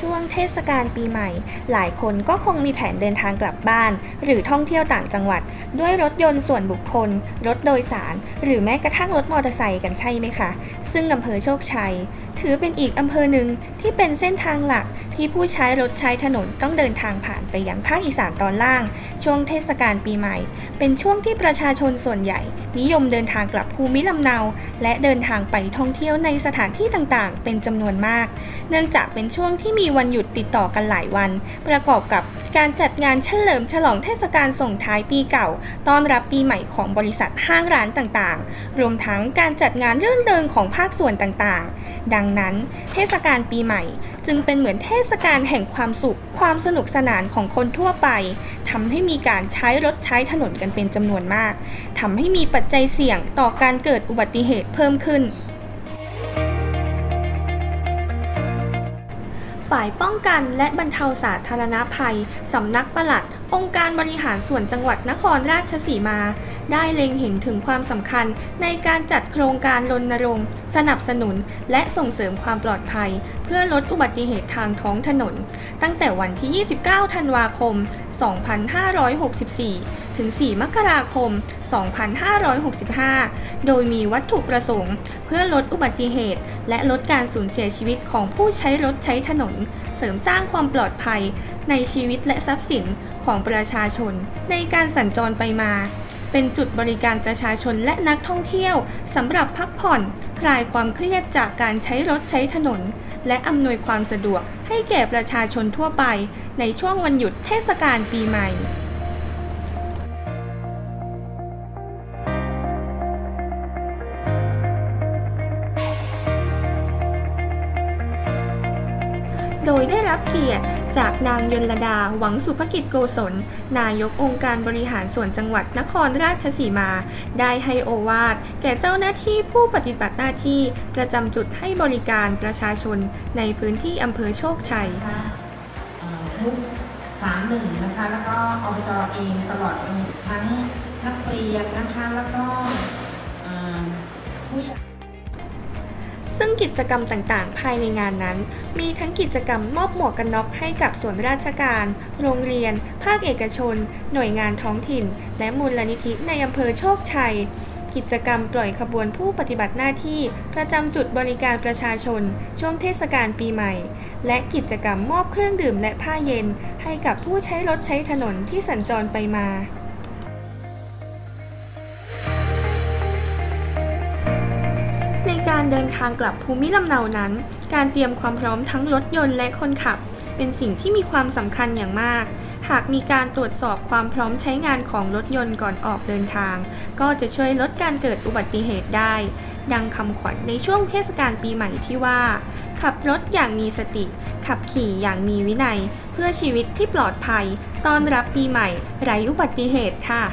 ช่วงเทศกาลปีใหม่ หลายคนก็คงมีแผนเดินทางกลับบ้าน หรือท่องเที่ยวต่างจังหวัด ด้วยรถยนต์ส่วนบุคคล รถโดยสาร หรือแม้กระทั่งรถมอเตอร์ไซค์กันใช่ไหมคะ ซึ่งอำเภอโชคชัยถือเป็นอีกอำเภอหนึ่งที่เป็นเส้นทางหลักที่ผู้ใช้รถใช้ถนนต้องเดินทางผ่านไปยังภาคอีสานตอนล่าง ช่วงเทศกาลปีใหม่ เป็นช่วงที่ประชาชนส่วนใหญ่ นิยมเดินทางกลับภูมิลำเนา และเดินทางไปท่องเที่ยวในสถานที่ต่างๆ เป็นจำนวนมาก เนื่องจากเป็นช่วงที่มีวันหยุดติดต่อกันหลายวัน ประกอบกับ การจัดงานเฉลิมฉลองเทศกาลส่งท้ายปีเก่า ต้อนรับปีใหม่ของบริษัทห้างร้านต่างๆ รวมทั้งการจัดงานเรื่อนเริงของภาคส่วนต่างๆ ดังนั้น เทศกาลปีใหม่ จึงเป็นเหมือนเทศกาลแห่งความสุข ความสนุกสนานของคนทั่วไปทำให้มีการใช้รถใช้ถนนกันเป็นจำนวนมากทำให้มีปัจจัยเสี่ยงต่อการเกิดอุบัติเหตุเพิ่มขึ้น ฝ่ายป้องกันและบรรเทาสาธารณภัย สำนักปลัด องค์การบริหารส่วนจังหวัดนครราชสีมา ได้เล็งเห็นถึงความสำคัญในการจัดโครงการรณรงค์ สนับสนุน และส่งเสริมความปลอดภัย พื่อลดอุบัติเหตุทางท้องถนน ตั้งแต่วันที่ 29 ธันวาคม 2564 ถึง 4 มกราคม 2565 โดยมีวัตถุประสงค์ เพื่อลดอุบัติเหตุ และลดการสูญเสียชีวิตของผู้ใช้รถใช้ถนน เสริมสร้างความปลอดภัยในชีวิตและทรัพย์สินของประชาชน ในการสัญจรไปมา เป็นจุดบริการประชาชนและนักท่องเที่ยวสำหรับพักผ่อน คลายความเครียดจากการใช้รถใช้ถนน และอำนวยความสะดวกให้แก่ประชาชนทั่วไปในช่วงวันหยุดเทศกาลปีใหม่ โดยได้รับเกียรติจากนางยลดาหวังสุภกิจโกศล นายกองค์การบริหารส่วนจังหวัดนครราชสีมา ได้ให้โอวาทแก่เจ้าหน้าที่ผู้ปฏิบัติหน้าที่ประจำจุดให้บริการประชาชนในพื้นที่อำเภอโชคชัยมุกสามหนึ่งนะคะ แล้วก็อบจเองตลอดทั้งนักเรียนนะคะ แล้วก็ผู้ใหญ่ ซึ่งกิจกรรมต่างๆ ภายในงานนั้น มีทั้งกิจกรรมมอบหมวกกันน็อกให้กับส่วนราชการ โรงเรียน ภาคเอกชน หน่วยงานท้องถิ่น และมูลนิธิในอำเภอโชคชัย กิจกรรมปล่อยขบวนผู้ปฏิบัติหน้าที่ ประจำจุดบริการประชาชน ช่วงเทศกาลปีใหม่ และกิจกรรมมอบเครื่องดื่มและผ้าเย็น ให้กับผู้ใช้รถใช้ถนนที่สัญจรไปมา เดินทางกลับภูมิลำเนานั้น การเตรียมความพร้อมทั้งรถยนต์และคนขับ เป็นสิ่งที่มีความสำคัญอย่างมาก หากมีการตรวจสอบความพร้อมใช้งานของรถยนต์ก่อนออกเดินทาง ก็จะช่วยลดการเกิดอุบัติเหตุได้ ดังคำขวัญในช่วงเทศกาลปีใหม่ที่ว่า ขับรถอย่างมีสติ ขับขี่อย่างมีวินัย เพื่อชีวิตที่ปลอดภัย ต้อนรับปีใหม่ไร้อุบัติเหตุค่ะ